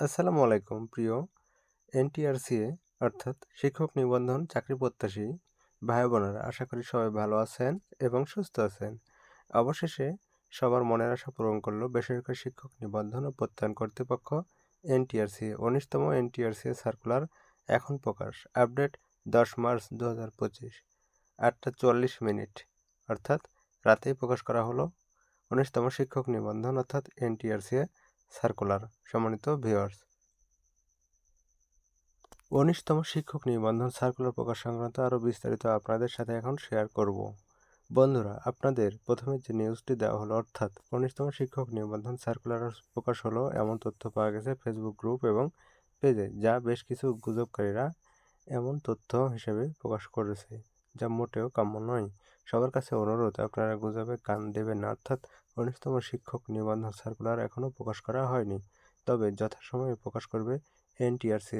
আসসালামু আলাইকুম প্রিয় এনটিআরসিএ অর্থাৎ শিক্ষক নিবন্ধন চাকরি প্রত্যাশী ভাই বোনেরা আশা করি সবাই ভালো আছেন এবং সুস্থ আছেন। অবশেষে সবার মনের আশা পূরণ করল বেসরকারি শিক্ষক নিবন্ধন ও প্রত্যয়ন কর্তৃপক্ষ এনটিআরসি উনিশতম এনটিআরসি সার্কুলার এখন প্রকাশ আপডেট দশ মার্চ দু হাজার পঁচিশ, আটটা চুয়াল্লিশ মিনিট, অর্থাৎ রাতেই প্রকাশ করা হলো। উনিশতম শিক্ষক নিবন্ধন, অর্থাৎ এনটিআরসি সার্কুলার সম্মানিত ভিউয়ার্স উনিশতম শিক্ষক নিবন্ধন সার্কুলার প্রকাশ সংক্রান্ত আরও বিস্তারিত আপনাদের সাথে এখন শেয়ার করব। বন্ধুরা, আপনাদের প্রথমে যে নিউজটি দেওয়া হলো, অর্থাৎ উনিশতম শিক্ষক নিবন্ধন সার্কুলার প্রকাশ হলো, এমন তথ্য পাওয়া গেছে ফেসবুক গ্রুপ এবং পেজে যা বেশ কিছু গুজবকারীরা এমন তথ্য হিসেবে প্রকাশ করেছে। যা মোটেও কাম্য নয়। সবার কাছে অনুরোধ, আপনারা গুজবে কান দেবেন না, অর্থাৎ উনিশতম শিক্ষক নিবন্ধন সার্কুলার এখনও প্রকাশ করা হয়নি। তবে যথাসময়ে প্রকাশ করবে এনটিআরসি